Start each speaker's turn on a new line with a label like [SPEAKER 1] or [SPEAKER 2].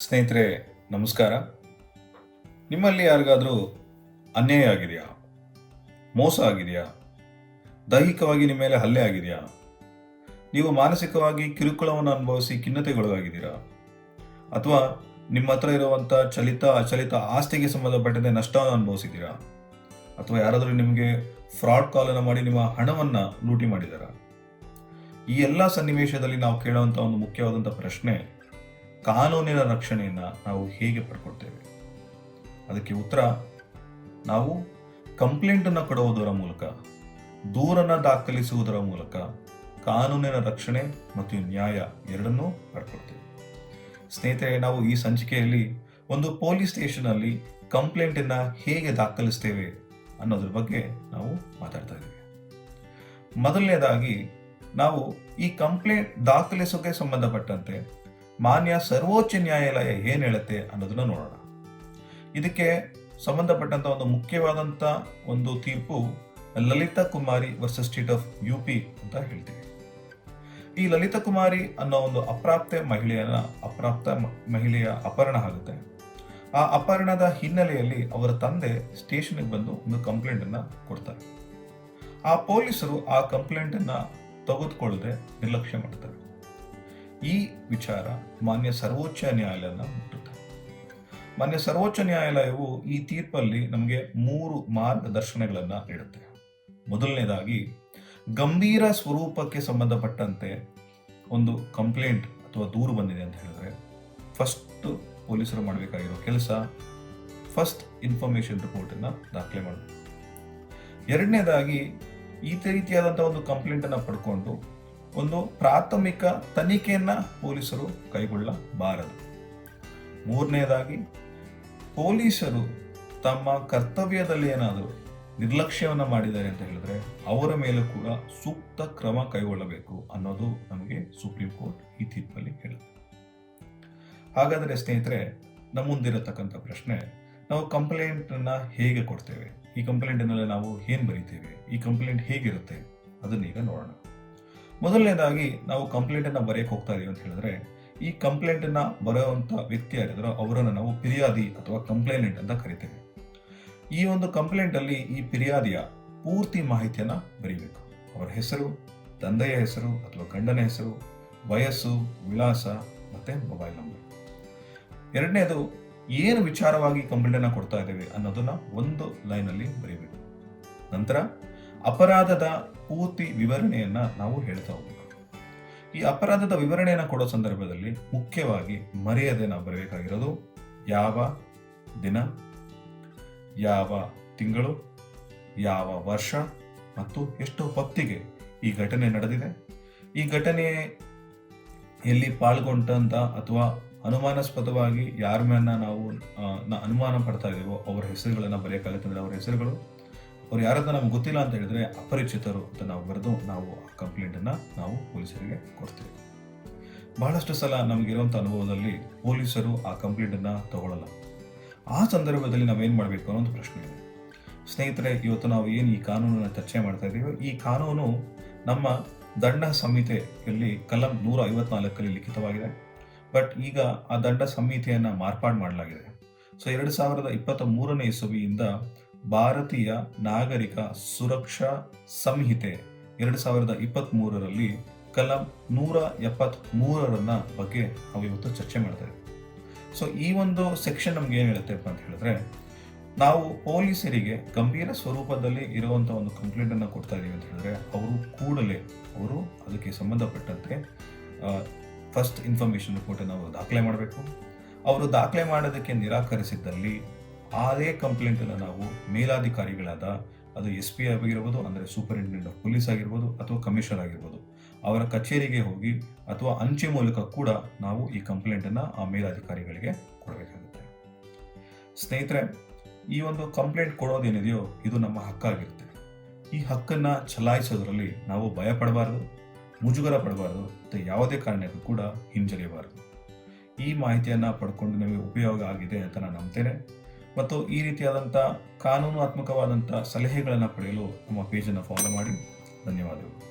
[SPEAKER 1] ಸ್ನೇಹಿತರೆ, ನಮಸ್ಕಾರ. ನಿಮ್ಮಲ್ಲಿ ಯಾರಿಗಾದರೂ ಅನ್ಯಾಯ ಆಗಿದೆಯಾ? ಮೋಸ ಆಗಿದೆಯಾ? ದೈಹಿಕವಾಗಿ ನಿಮ್ಮ ಮೇಲೆ ಹಲ್ಲೆ ಆಗಿದೆಯಾ? ನೀವು ಮಾನಸಿಕವಾಗಿ ಕಿರುಕುಳವನ್ನು ಅನುಭವಿಸಿ ಖಿನ್ನತೆಗೊಳಗಾಗಿದ್ದೀರಾ? ಅಥವಾ ನಿಮ್ಮ ಹತ್ರ ಇರುವಂಥ ಚಲಿತ, ಅಚಲಿತ ಆಸ್ತಿಗೆ ಸಂಬಂಧಪಟ್ಟಂತೆ ನಷ್ಟವನ್ನು ಅನುಭವಿಸಿದ್ದೀರಾ? ಅಥವಾ ಯಾರಾದರೂ ನಿಮಗೆ ಫ್ರಾಡ್ ಕಾಲನ್ನು ಮಾಡಿ ನಿಮ್ಮ ಹಣವನ್ನು ಲೂಟಿ ಮಾಡಿದಾರಾ ಈ ಎಲ್ಲ ಸನ್ನಿವೇಶದಲ್ಲಿ ನಾವು ಕೇಳುವಂಥ ಒಂದು ಮುಖ್ಯವಾದಂಥ ಪ್ರಶ್ನೆ ಕಾನೂನಿನ ರಕ್ಷಣೆಯನ್ನು ನಾವು ಹೇಗೆ ಪಡ್ಕೊಳ್ತೇವೆ? ಅದಕ್ಕೆ ಉತ್ತರ, ನಾವು ಕಂಪ್ಲೇಂಟನ್ನು ಕೊಡುವುದರ ಮೂಲಕ, ದೂರನ್ನು ದಾಖಲಿಸುವುದರ ಮೂಲಕ ಕಾನೂನಿನ ರಕ್ಷಣೆ ಮತ್ತು ನ್ಯಾಯ ಎರಡನ್ನೂ ಪಡ್ಕೊಳ್ತೇವೆ. ಸ್ನೇಹಿತರೆ, ನಾವು ಈ ಸಂಚಿಕೆಯಲ್ಲಿ ಒಂದು ಪೊಲೀಸ್ ಸ್ಟೇಷನಲ್ಲಿ ಕಂಪ್ಲೇಂಟನ್ನು ಹೇಗೆ ದಾಖಲಿಸ್ತೇವೆ ಅನ್ನೋದ್ರ ಬಗ್ಗೆ ನಾವು ಮಾತಾಡ್ತಾ ಇದ್ದೀವಿ. ಮೊದಲನೇದಾಗಿ, ನಾವು ಈ ಕಂಪ್ಲೇಂಟ್ ದಾಖಲಿಸೋಕೆ ಸಂಬಂಧಪಟ್ಟಂತೆ ಮಾನ್ಯ ಸರ್ವೋಚ್ಚ ನ್ಯಾಯಾಲಯ ಏನು ಹೇಳುತ್ತೆ ಅನ್ನೋದನ್ನ ನೋಡೋಣ. ಇದಕ್ಕೆ ಸಂಬಂಧಪಟ್ಟಂತ ಒಂದು ಮುಖ್ಯವಾದಂಥ ಒಂದು ತೀರ್ಪು Lalita Kumari versus state of U P ಅಂತ ಹೇಳ್ತೀವಿ. ಈ ಲಲಿತಾ ಕುಮಾರಿ ಅನ್ನೋ ಒಂದು ಅಪ್ರಾಪ್ತ ಮಹಿಳೆಯನ್ನ ಅಪ್ರಾಪ್ತ ಮಹಿಳೆಯ ಅಪಹರಣ ಆಗುತ್ತೆ. ಆ ಅಪಹರಣದ ಹಿನ್ನೆಲೆಯಲ್ಲಿ ಅವರ ತಂದೆ ಸ್ಟೇಷನ್ಗೆ ಬಂದು ಒಂದು ಕಂಪ್ಲೇಂಟ್ ಅನ್ನ ಕೊಡ್ತಾರೆ. ಆ ಪೊಲೀಸರು ಆ ಕಂಪ್ಲೇಂಟ್ ಅನ್ನ ತೆಗೆದುಕೊಳ್ಳದೆ ನಿರ್ಲಕ್ಷ್ಯ ಮಾಡ್ತಾರೆ. ಈ ವಿಚಾರ ಮಾನ್ಯ ಸರ್ವೋಚ್ಚ ನ್ಯಾಯಾಲಯನ ಮುಟ್ಟುತ್ತೆ ಮಾನ್ಯ ಸರ್ವೋಚ್ಚ ನ್ಯಾಯಾಲಯವು ಈ ತೀರ್ಪಲ್ಲಿ ನಮಗೆ ಮೂರು ಮಾರ್ಗದರ್ಶನಗಳನ್ನು ನೀಡುತ್ತೆ. ಮೊದಲನೇದಾಗಿ, ಗಂಭೀರ ಸ್ವರೂಪಕ್ಕೆ ಸಂಬಂಧಪಟ್ಟಂತೆ ಒಂದು ಕಂಪ್ಲೇಂಟ್ ಅಥವಾ ದೂರು ಬಂದಿದೆ ಅಂತ ಹೇಳಿದ್ರೆ ಫಸ್ಟ್ ಪೊಲೀಸರು ಮಾಡಬೇಕಾಗಿರೋ ಕೆಲಸ ಫಸ್ಟ್ ಇನ್ಫಾರ್ಮೇಶನ್ ರಿಪೋರ್ಟನ್ನು ದಾಖಲೆ ಮಾಡಬೇಕು ಎರಡನೇದಾಗಿ, ಈ ರೀತಿಯಾದಂಥ ಒಂದು ಕಂಪ್ಲೇಂಟನ್ನು ಪಡ್ಕೊಂಡು ಒಂದು ಪ್ರಾಥಮಿಕ ತನಿಖೆಯನ್ನು ಪೊಲೀಸರು ಕೈಗೊಳ್ಳಬಾರದು. ಮೂರನೇದಾಗಿ, ಪೊಲೀಸರು ತಮ್ಮ ಕರ್ತವ್ಯದಲ್ಲಿ ಏನಾದರೂ ನಿರ್ಲಕ್ಷ್ಯವನ್ನು ಮಾಡಿದ್ದಾರೆ ಅಂತ ಹೇಳಿದ್ರೆ, ಅವರ ಮೇಲೂ ಕೂಡ ಸೂಕ್ತ ಕ್ರಮ ಕೈಗೊಳ್ಳಬೇಕು ಅನ್ನೋದು ನಮಗೆ ಸುಪ್ರೀಂ ಕೋರ್ಟ್ ಈ ತೀರ್ಪಲ್ಲಿ ಹೇಳುತ್ತೆ. ಹಾಗಾದರೆ ಸ್ನೇಹಿತರೆ, ನಮ್ಮ ಮುಂದಿರತಕ್ಕಂಥ ಪ್ರಶ್ನೆ, ನಾವು ಕಂಪ್ಲೇಂಟನ್ನು ಹೇಗೆ ಕೊಡ್ತೇವೆ? ಈ ಕಂಪ್ಲೇಂಟಿನಲ್ಲಿ ನಾವು ಏನು ಬರೀತೇವೆ? ಈ ಕಂಪ್ಲೇಂಟ್ ಹೇಗಿರುತ್ತೆ? ಅದನ್ನೀಗ ನೋಡೋಣ. ಮೊದಲನೇದಾಗಿ ನಾವು ಕಂಪ್ಲೇಂಟನ್ನು ಬರೆಯಕ್ಕೆ ಹೋಗ್ತಾ ಇದೀವಿ ಅಂತ ಹೇಳಿದ್ರೆ, ಈ ಕಂಪ್ಲೇಂಟನ್ನು ಬರೆಯುವಂಥ ವ್ಯಕ್ತಿ ಯಾರಿದ್ದಾರೋ ಅವರನ್ನು ನಾವು ಫಿರ್ಯಾದಿ ಅಥವಾ ಕಂಪ್ಲೇನೆಂಟ್ ಅಂತ ಕರಿತೇವೆ. ಈ ಒಂದು ಕಂಪ್ಲೇಂಟಲ್ಲಿ ಈ ಫಿರ್ಯಾದಿಯ ಪೂರ್ತಿ ಮಾಹಿತಿಯನ್ನು ಬರೀಬೇಕು. ಅವರ ಹೆಸರು, ತಂದೆಯ ಹೆಸರು ಅಥವಾ ಗಂಡನ ಹೆಸರು, ವಯಸ್ಸು, ವಿಳಾಸ ಮತ್ತೆ ಮೊಬೈಲ್ ನಂಬರ್ ಎರಡನೇದು, ಏನು ವಿಚಾರವಾಗಿ ಕಂಪ್ಲೇಂಟನ್ನು ಕೊಡ್ತಾ ಇದ್ದೇವೆ ಅನ್ನೋದನ್ನ ಒಂದು ಲೈನಲ್ಲಿ ಬರೀಬೇಕು. ನಂತರ ಅಪರಾಧದ ಪೂರ್ತಿ ವಿವರಣೆಯನ್ನ ನಾವು ಹೇಳ್ತಾ ಹೋಗ್ಬೇಕು. ಈ ಅಪರಾಧದ ವಿವರಣೆಯನ್ನು ಕೊಡೋ ಸಂದರ್ಭದಲ್ಲಿ ಮುಖ್ಯವಾಗಿ ಮರೆಯದೆ ನಾವು ಬರಬೇಕಾಗಿರೋದು ಯಾವ ದಿನ, ಯಾವ ತಿಂಗಳು, ಯಾವ ವರ್ಷ ಮತ್ತು ಎಷ್ಟು ಹೊತ್ತಿಗೆ ಈ ಘಟನೆ ನಡೆದಿದೆ. ಈ ಘಟನೆ ಎಲ್ಲಿ ಪಾಲ್ಗೊಂಡಂತ ಅಥವಾ ಅನುಮಾನಾಸ್ಪದವಾಗಿ ಯಾರ ಮೇಲೆ ನಾವು ಅನುಮಾನ ಪಡ್ತಾ ಇದೀವೋ ಅವರ ಹೆಸರುಗಳನ್ನು ಬರೆಯೋಕ್ಕಾಗುತ್ತೆ ಅಂದರೆ ಅವರ ಹೆಸರುಗಳು ಅವ್ರು ಯಾರಾದ್ರೂ ನಮ್ಗೆ ಗೊತ್ತಿಲ್ಲ ಅಂತ ಹೇಳಿದ್ರೆ ಅಪರಿಚಿತರು ಅಂತ ನಾವು ಬರೆದು ನಾವು ಆ ಕಂಪ್ಲೇಂಟನ್ನು ನಾವು ಪೊಲೀಸರಿಗೆ ಕೊಡ್ತೀವಿ. ಬಹಳಷ್ಟು ಸಲ ನಮಗಿರುವಂಥ ಅನುಭವದಲ್ಲಿ ಪೊಲೀಸರು ಆ ಕಂಪ್ಲೇಂಟನ್ನು ತಗೊಳ್ಳಲ್ಲ ಆ ಸಂದರ್ಭದಲ್ಲಿ ನಾವೇನು ಮಾಡಬೇಕು ಅನ್ನೋ ಒಂದು ಪ್ರಶ್ನೆ ಇದೆ. ಸ್ನೇಹಿತರೆ, ಇವತ್ತು ನಾವು ಏನು ಈ ಕಾನೂನನ್ನು ಚರ್ಚೆ ಮಾಡ್ತಾ ಇದ್ದೀವೋ? ಈ ಕಾನೂನು ನಮ್ಮ ದಂಡ ಸಂಹಿತೆಯಲ್ಲಿ ಕಲಂ ನೂರ ಐವತ್ನಾಲ್ಕಲ್ಲಿ ಲಿಖಿತವಾಗಿದೆ. ಬಟ್ ಈಗ ಆ ದಂಡ ಸಂಹಿತೆಯನ್ನು ಮಾರ್ಪಾಡು ಮಾಡಲಾಗಿದೆ. ಸೊ, ಎರಡು ಸಾವಿರದ ಇಪ್ಪತ್ತ ಮೂರನೇ ಇಸವಿಯಿಂದ ಭಾರತೀಯ ನಾಗರಿಕ ಸುರಕ್ಷಾ ಸಂಹಿತೆ ಎರಡು ಸಾವಿರದ ಇಪ್ಪತ್ತ್ ಮೂರರಲ್ಲಿ ಕಲಂ ನೂರ ಎಪ್ಪತ್ತ್ ಮೂರರನ್ನ ಬಗ್ಗೆ ನಾವು ಇವತ್ತು ಚರ್ಚೆ ಮಾಡ್ತಾ ಇದ್ದೀವಿ ಸೊ ಈ ಒಂದು ಸೆಕ್ಷನ್ ನಮ್ಗೆ ಏನು ಹೇಳುತ್ತೆಪ್ಪ ಅಂತ ಹೇಳಿದ್ರೆ, ನಾವು ಪೊಲೀಸರಿಗೆ ಗಂಭೀರ ಸ್ವರೂಪದಲ್ಲಿ ಇರುವಂತಹ ಒಂದು ಕಂಪ್ಲೇಂಟ್ ಅನ್ನು ಕೊಡ್ತಾ ಇದೀವಿ ಅಂತ ಹೇಳಿದ್ರೆ, ಅವರು ಕೂಡಲೇ, ಅವರು ಅದಕ್ಕೆ ಸಂಬಂಧಪಟ್ಟಂತೆ ಫಸ್ಟ್ ಇನ್ಫಾರ್ಮೇಶನ್ ರಿಪೋರ್ಟನ್ನು ನಾವು ದಾಖಲೆ ಮಾಡಬೇಕು. ಅವರು ದಾಖಲೆ ಮಾಡೋದಕ್ಕೆ ನಿರಾಕರಿಸಿದ್ದಲ್ಲಿ ಅದೇ ಕಂಪ್ಲೇಂಟನ್ನು ನಾವು ಮೇಲಾಧಿಕಾರಿಗಳಾದ, ಅದು ಎಸ್ ಪಿ ಆಗಿರ್ಬೋದು, ಅಂದರೆ ಸೂಪರಿಂಟೆಂಡೆಂಟ್ ಆಫ್ ಪೊಲೀಸ್ ಆಗಿರ್ಬೋದು, ಅಥವಾ ಕಮಿಷನರ್ ಆಗಿರ್ಬೋದು, ಅವರ ಕಚೇರಿಗೆ ಹೋಗಿ ಅಥವಾ ಅಂಚೆ ಮೂಲಕ ಕೂಡ ನಾವು ಈ ಕಂಪ್ಲೇಂಟನ್ನು ಆ ಮೇಲಾಧಿಕಾರಿಗಳಿಗೆ ಕೊಡಬೇಕಾಗುತ್ತೆ. ಸ್ನೇಹಿತರೆ, ಈ ಒಂದು ಕಂಪ್ಲೇಂಟ್ ಕೊಡೋದೇನಿದೆಯೋ ಇದು ನಮ್ಮ ಹಕ್ಕಾಗಿರುತ್ತೆ. ಈ ಹಕ್ಕನ್ನು ಚಲಾಯಿಸೋದ್ರಲ್ಲಿ ನಾವು ಭಯ ಪಡಬಾರದು ಮುಜುಗರ ಪಡಬಾರದು, ಮತ್ತು ಯಾವುದೇ ಕಾರಣಕ್ಕೂ ಕೂಡ ಹಿಂಜರಿಯಬಾರದು. ಈ ಮಾಹಿತಿಯನ್ನು ಪಡ್ಕೊಂಡು ನಿಮಗೆ ಉಪಯೋಗ ಆಗಿದೆ ಅಂತ ನಾನು ನಂಬ್ತೇನೆ. ಮತ್ತು ಈ ರೀತಿಯಾದಂಥ ಕಾನೂನಾತ್ಮಕವಾದಂಥ ಸಲಹೆಗಳನ್ನು ಪಡೆಯಲು ನಮ್ಮ ಪೇಜನ್ನು ಫಾಲೋ ಮಾಡಿ. ಧನ್ಯವಾದಗಳು.